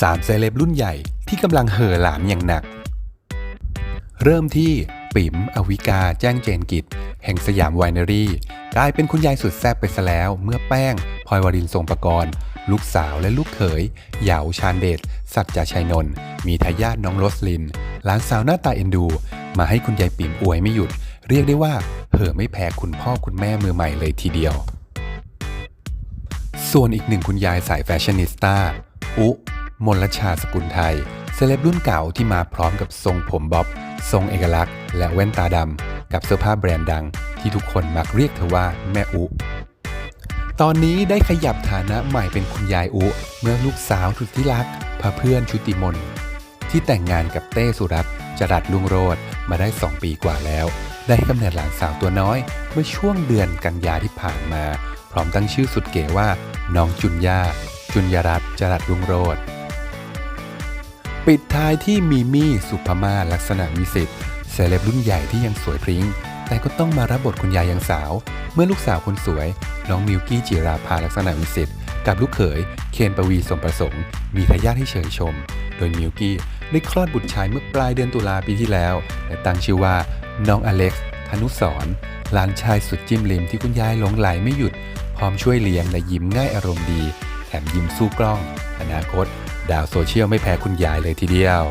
3เซเลบรุ่นใหญ่ที่กำลังเห่อหลามอย่างหนัก เริ่มที่ปิ๋มอวิกาแจ้งเจนกิจ แห่งสยามไวนารีกลายเป็นคุณยายสุดแซ่บไปซะแล้ว เมื่อแป้งพลอยวรินทรงประกรณ์ ลูกสาวและลูกเขยเหยาชาญเดชสัจจาชัยนนท์มีทายาทน้องโรสลิน หลานสาวหน้าตาเอ็นดู มาให้คุณยายปิ๋มอวยไม่หยุด เรียกได้ว่าเห่อไม่แพ้คุณพ่อคุณแม่มือใหม่เลยทีเดียว ส่วนอีกหนึ่งคุณยายสายแฟชั่นนิสต้าอุ มลชาสกุลไทย เซเลบรุ่นเก่าที่มาพร้อมกับทรงผมบ๊อบ ทรงเอกลักษณ์ และแว่นตาดำ กับเสื้อผ้าแบรนด์ดัง ที่ทุกคนมักเรียกเธอว่าแม่อุ ตอนนี้ได้ขยับฐานะใหม่เป็นคุณยายอุ เมื่อลูกสาวสุดที่รักพาเพื่อนชุติมน ที่แต่งงานกับเต้สุรัตน์จรัสลุงโรดมาได้ 2 ปีกว่าแล้ว ได้ให้กำเนิดหลานสาวตัวน้อย เมื่อช่วงเดือนกันยาที่ผ่านมา พร้อมตั้งชื่อสุดเก๋ว่า น้องจุนยาจุนยรัตน์จรัสลุงโรด ปิดท้ายที่มีมี่สุภมาลักษณะวิสิทธิ์เซเลบรุ่นใหญ่ที่ยังสวยพริ้ง แต่ก็ต้องมารับบทคุณยายยังสาว เมื่อลูกสาวคนสวย น้องมิวกี้จิราภาลักษณะวิสิทธิ์กับลูกเขย เคนปวีสมประสงค์ มีทายาทให้เชยชม โดยมิวกี้ได้คลอดบุตรชายเมื่อปลายเดือนตุลาปีที่แล้ว และตั้งชื่อว่าน้องอเล็กซ์ธนุสรณ์หลานชายสุดจิ้มลิมที่คุณยายหลงไหลไม่หยุด พร้อมช่วยเลี้ยงและยิ้มง่ายอารมณ์ดี แถมยิ้มสู้กล้อง อนาคต ดาวโซเชียลไม่แพ้คุณยายเลยทีเดียว